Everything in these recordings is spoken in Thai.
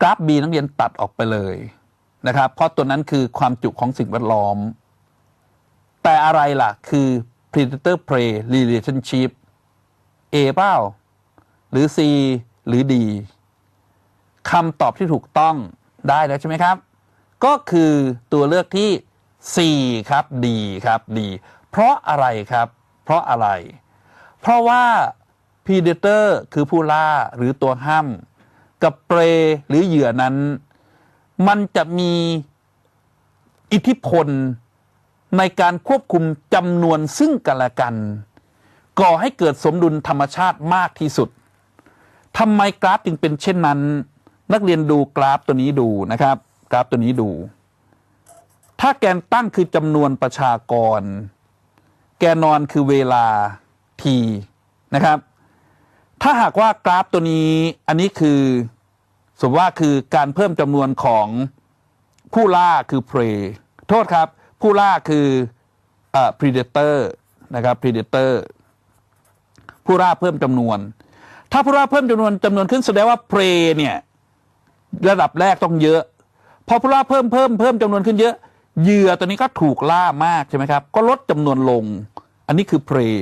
กราฟ B นักเรียนตัดออกไปเลยนะครับ เพราะตัวนั้นคือความจุของสิ่งแวดล้อม แต่อะไรล่ะ คือ predator prey relationship A เปล่าหรือ C หรือ D คำตอบที่ถูกต้องได้แล้วใช่ไหมครับ ก็คือตัวเลือกที่ 4 ครับ D ครับ D เพราะอะไรครับ เพราะอะไร เพราะว่า predator คือผู้ล่าหรือตัวห้าม กับเปรหรือเหยื่อนั้น มันจะมีอิทธิพลในการควบคุมจำนวนซึ่งกันและกัน ก่อให้เกิดสมดุลธรรมชาติมากที่สุดทำไมกราฟจึงเป็นเช่นนั้น นักเรียนดูกราฟตัวนี้ดูนะครับ กราฟตัวนี้ดู ถ้าแกนตั้งคือจำนวนประชากร แกนนอนคือเวลา t นะครับ ถ้าหากว่ากราฟตัวนี้อันนี้คือสมว่าคือการเพิ่มจำนวนของผู้ล่าคือ prey โทษครับ ผู้ล่าคือเอ่อ predator นะครับ predator ผู้ล่าเพิ่มจำนวน ถ้าผู้ล่าเพิ่มจำนวนจำนวนขึ้นแสดงว่า prey เนี่ยระดับแรกต้องเยอะ พอผู้ล่าเพิ่มเพิ่มเพิ่มจำนวนขึ้นเยอะเหยื่อตัวนี้ก็ถูกล่ามากใช่ไหมครับ ก็ลดจำนวนลง อันนี้คือ prey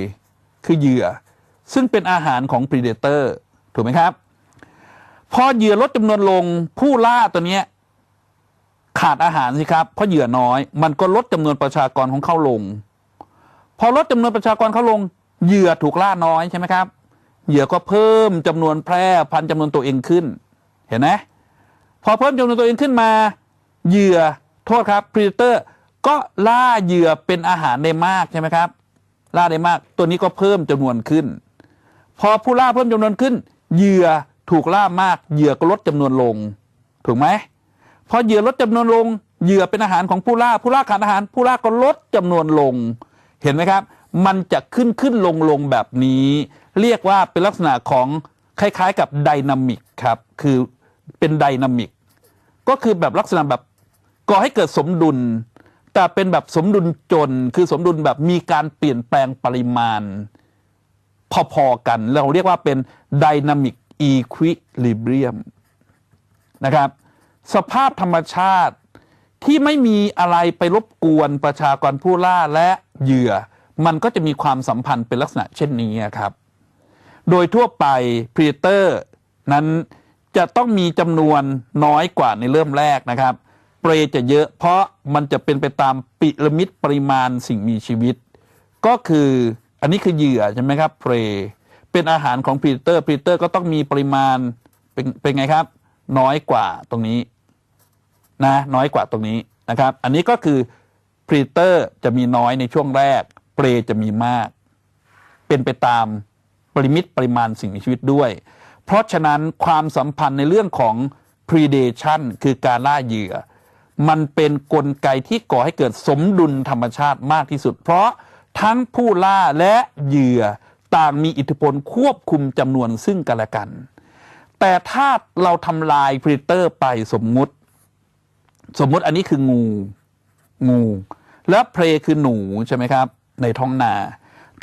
คือเหยื่อ ซึ่งเป็นอาหารของ predator ถูกไหมครับ พอเหยื่อลดจำนวนลงผู้ล่าตัวเนี้ยขาดอาหารสิครับ เพราะเหยื่อน้อย มันก็ลดจำนวนประชากรของเขาลง พอลดจำนวนประชากรเขาลง เหยื่อถูกล่าน้อยใช่ไหมครับ เหยื่อก็เพิ่มจำนวนแพร่พันจำนวนตัวเองขึ้น เห็นไหมพอเพิ่มจำนวนตัวเองขึ้นมา เหยื่อโทษครับ predator ก็ล่าเหยื่อเป็นอาหารได้มากใช่ไหมครับ ล่าได้มาก ตัวนี้ก็เพิ่มจำนวนขึ้น พอผู้ล่าเพิ่มจำนวนขึ้น เหยื่อถูกล่ามาก เหยื่อก็ลดจำนวนลง ถูกไหมพอเหยื่อลดจำนวนลง เหยื่อเป็นอาหารของผู้ล่า ผู้ล่าขาดอาหาร ผู้ล่าก็ลดจำนวนลง เห็นไหมครับ มันจะขึ้นขึ้นลงลงแบบนี้ เรียกว่าเป็นลักษณะของคล้ายๆ กับไดนามิกครับ คือเป็นไดนามิก ก็คือแบบลักษณะแบบก่อให้เกิดสมดุล แต่เป็นแบบสมดุลจน คือสมดุลแบบมีการเปลี่ยนแปลงปริมาณ พอๆกัน เราเรียกว่าเป็นไดนามิกอีควิลิเบียมนะครับ สภาพธรรมชาติที่ไม่มีอะไรไปรบกวนประชากรผู้ล่าและเหยื่อ มันก็จะมีความสัมพันธ์เป็นลักษณะเช่นนี้ครับ โดยทั่วไปพรีเตอร์นั้นจะต้องมีจำนวนน้อยกว่าในเริ่มแรกนะครับ เปรจะเยอะเพราะมันจะเป็นไปตามปิระมิดปริมาณสิ่งมีชีวิต ก็คือ อันนี้คือเหยื่อใช่ไหมครับเพรเป็นอาหารของพรีเตอร์พรีเตอร์ก็ต้องมีปริมาณเป็นเป็นไงครับ น้อยกว่าตรงนี้นะน้อยกว่าตรงนี้นะครับ อันนี้ก็คือพรีเตอร์จะมีน้อยในช่วงแรกเปรจะมีมาก เป็นไปตามปริมิตปริมาณสิ่งมีชีวิตด้วย เพราะฉะนั้นความสัมพันธ์ในเรื่องของ predation คือการล่าเหยื่อ มันเป็นนกลไกที่ก่อให้เกิดสมดุลธรรมชาติมากที่สุด เพราะ ทั้งผู้ล่าและเหยื่อต่างมีอิทธิพลควบคุมจำนวนซึ่งกันและกัน แต่ถ้าเราทำลายพรีเตอร์ไปสมมุติ สมมุติอันนี้คืองู งู แล้วเพลคือหนูใช่ไหมครับ ในท้องนา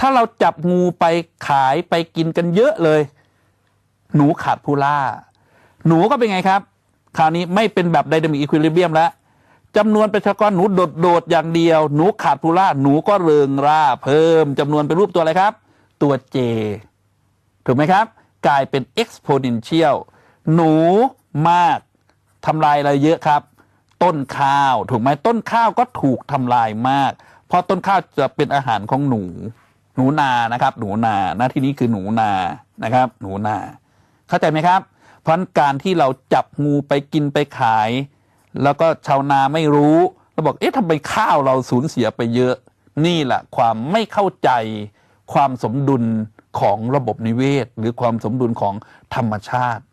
ถ้าเราจับงูไปขายไปกินกันเยอะเลย หนูขาดผู้ล่า หนูก็เป็นไงครับ คราวนี้ไม่เป็นแบบไดนามิกอีควิลิเบียมแล้ว จำนวนประชากรหนูโดดๆอย่างเดียว หนูขาดผู้ล่าหนูก็เริงร่า เพิ่มจำนวนเป็นรูปตัวอะไรครับ ตัว J ถูกไหมครับ กลายเป็น exponential หนูมากทำลายอะไรเยอะครับ ต้นข้าวถูกไหมต้นข้าวก็ถูกทำลายมาก เพราะต้นข้าวจะเป็นอาหารของหนู หนูนานะครับ หนูนาหน้าที่นี้คือหนูนานะครับ หนูนา เข้าใจไหมครับ เพราะการที่เราจับงูไปกินไปขาย แล้วก็ชาวนาไม่รู้เราบอกเอ๊ะทำไมข้าวเราสูญเสียไปเยอะ นี่แหละความไม่เข้าใจความสมดุลของระบบนิเวศ หรือความสมดุลของธรรมชาติ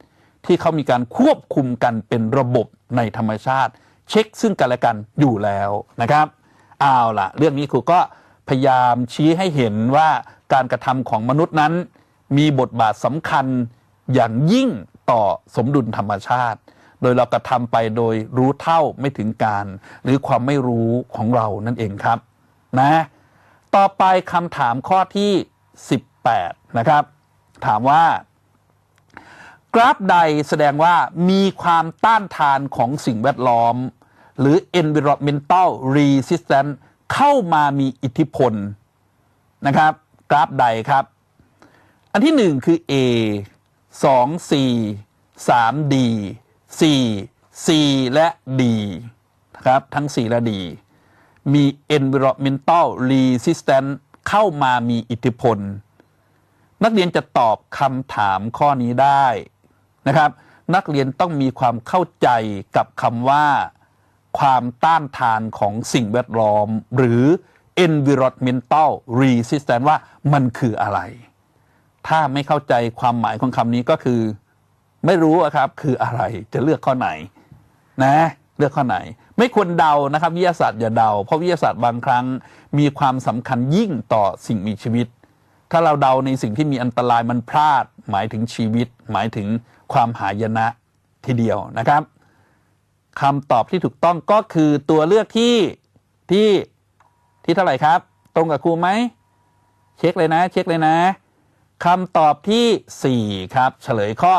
ที่เขามีการควบคุมกันเป็นระบบในธรรมชาติ เช็คซึ่งกันและกันอยู่แล้วนะครับเอาล่ะ เรื่องนี้ครูก็พยายามชี้ให้เห็นว่าการกระทำของมนุษย์นั้น มีบทบาทสำคัญอย่างยิ่งต่อสมดุลธรรมชาติ โดยเรากระทำไปโดยรู้เท่าไม่ถึงการ หรือความไม่รู้ของเรานั่นเองครับนะ ต่อไปคำถามข้อที่ 18 นะครับ ถามว่า กราฟใดแสดงว่ามีความต้านทานของสิ่งแวดล้อม หรือ environmental resistance เข้ามามีอิทธิพลนะครับ กราฟใดครับ อันที่หนึ่งคือ A สอง C สาม D สี่ C และ D นะครับทั้ง C และ D มี environmental resistance เข้ามามีอิทธิพล นักเรียนจะตอบคำถามข้อนี้ได้นะครับ นักเรียนต้องมีความเข้าใจกับคำว่า ความต้านทานของสิ่งแวดล้อม หรือ environmental resistance ว่ามันคืออะไร ถ้าไม่เข้าใจความหมายของคำนี้ก็คือ ไม่รู้อะครับ คืออะไรจะเลือกข้อไหน นะ เลือกข้อไหน ไม่ควรเดานะครับวิทยาศาสตร์อย่าเดา เพราะวิทยาศาสตร์บางครั้งมีความสำคัญยิ่งต่อสิ่งมีชีวิต ถ้าเราเดาในสิ่งที่มีอันตรายมันพลาด หมายถึงชีวิต หมายถึงความหายนะทีเดียวนะครับคำตอบที่ถูกต้องก็คือตัวเลือกที่ที่ที่เท่าไหร่ครับ ตรงกับครูไหม เช็คเลยนะ เช็คเลยนะ คำตอบที่ 4 ครับ เฉลยข้อ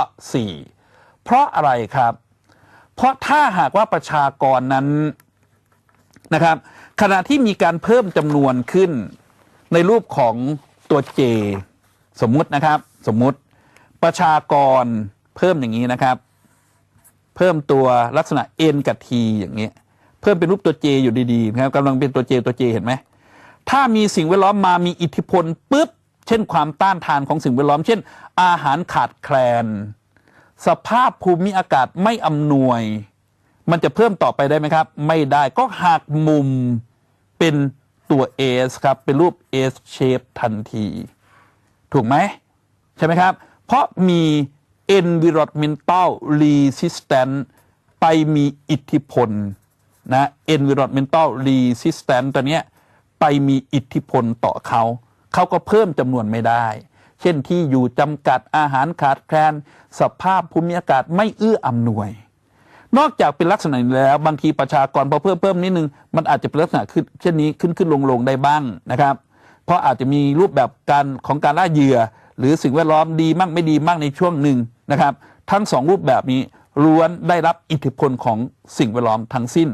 4 เพราะอะไรครับ เพราะถ้าหากว่าประชากรนั้นนะครับ ขณะที่มีการเพิ่มจำนวนขึ้นในรูปของตัว J สมมุตินะครับ สมมุติประชากรเพิ่มอย่างนี้นะครับ เพิ่มตัวลักษณะ N กับ T อย่างนี้ เพิ่มเป็นรูปตัว J อยู่ดีๆนะครับกำลังเป็นตัว J ตัว J เห็นไหมถ้ามีสิ่งแวดล้อมมามีอิทธิพลปุ๊บ เช่นความต้านทานของสิ่งแวดล้อม เช่น อาหารขาดแคลน สภาพภูมิอากาศไม่อำนวย มันจะเพิ่มต่อไปได้ไหมครับ ไม่ได้ก็หักมุมเป็นตัว S ครับ เป็นรูป S shape ทันที ถูกไหมใช่ไหมครับ เพราะมี environmental resistance ไปมีอิทธิพลนะ environmental resistance ตัวเนี้ยไปมีอิทธิพลต่อเขา เขาก็เพิ่มจำนวนไม่ได้ เช่นที่อยู่จำกัดอาหารขาดแคลน สภาพภูมิอากาศไม่เอื้ออำนวย นอกจากเป็นลักษณะนี้แล้ว บางทีประชากรพอเพิ่มเพิ่มนิดนึงมันอาจจะเป็นลักษณะขึ้นเช่นนี้ขึ้นขึ้นลงลงได้บ้างนะครับ เพราะอาจจะมีรูปแบบการของการล่าเหยื่อ หรือสิ่งแวดล้อมดีมั่งไม่ดีมั่งในช่วงหนึ่งนะครับ ทั้งสองรูปแบบนี้ล้วนได้รับอิทธิพลของสิ่งแวดล้อมทั้งสิ้น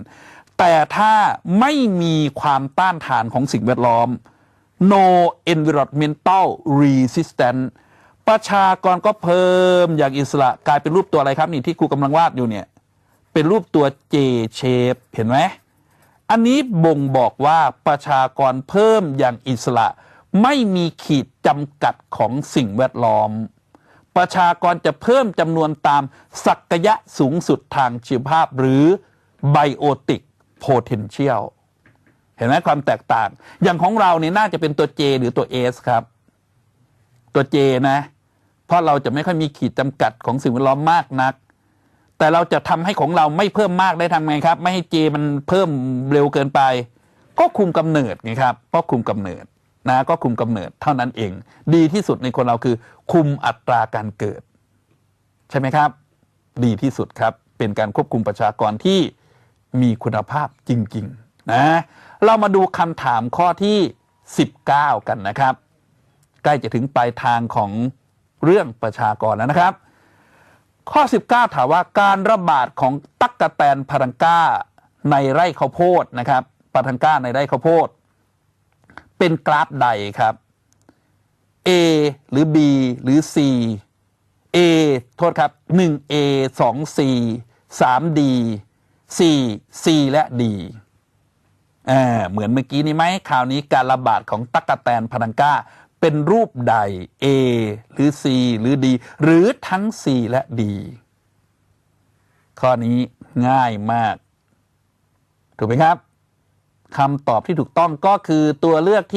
แต่ถ้าไม่มีความต้านทานของสิ่งแวดล้อม no environmental resistance ประชากรก็เพิ่มอย่างอิสระกลายเป็นรูปตัวอะไรครับ นี่ที่ครูกำลังวาดอยู่เนี่ย เป็นรูปตัว J shape เห็นไหมอันนี้บ่งบอกว่าประชากรเพิ่มอย่างอิสระ ไม่มีขีดจำกัดของสิ่งแวดล้อม ประชากรจะเพิ่มจำนวนตามศักยะสูงสุดทางชีวภาพหรือ biotic potential เเห็นไหมความแตกต่าง อย่างของเราเนี่ยน่าจะเป็นตัว J หรือตัว S ครับ ตัว J นะ เพราะเราจะไม่ค่อยมีขีดจำกัดของสิ่งแวดล้อมมากนัก แต่เราจะทำให้ของเราไม่เพิ่มมากได้ทำไงครับ ไม่ให้ J มันเพิ่มเร็วเกินไป ก็คุมกำเนิดไงครับก็คุมกำเนิดนะก็คุมกำเนิดเท่านั้นเอง ดีที่สุดในคนเราคือ คุมอัตราการเกิด ใช่ไหมครับ ดีที่สุดครับเป็นการควบคุมประชากรที่มีคุณภาพจริง ๆ นะเรามาดูคำถามข้อที่ 19 กันนะครับ ใกล้จะถึงปลายทางของเรื่องประชากรแล้วนะครับ ข้อ 19 ถามว่าการระบาดของตั๊กกะแตนพารังก้าในไร่ข้าวโพดนะครับปาทังก้าในไร่ข้าวโพดเป็นกราฟใดครับ A หรือ B หรือ C A โทษครับ 1A 2C 3D 4 C และ D เหมือนเมื่อกี้นี้ไหมคราวนี้การระบาดของตั๊กแตนพนังก้า เป็นรูปใด A หรือ C หรือ D หรือทั้ง C และ D ข้อนี้ง่ายมาก ถูกไหมครับคำตอบที่ถูกต้องก็คือตัวเลือกที่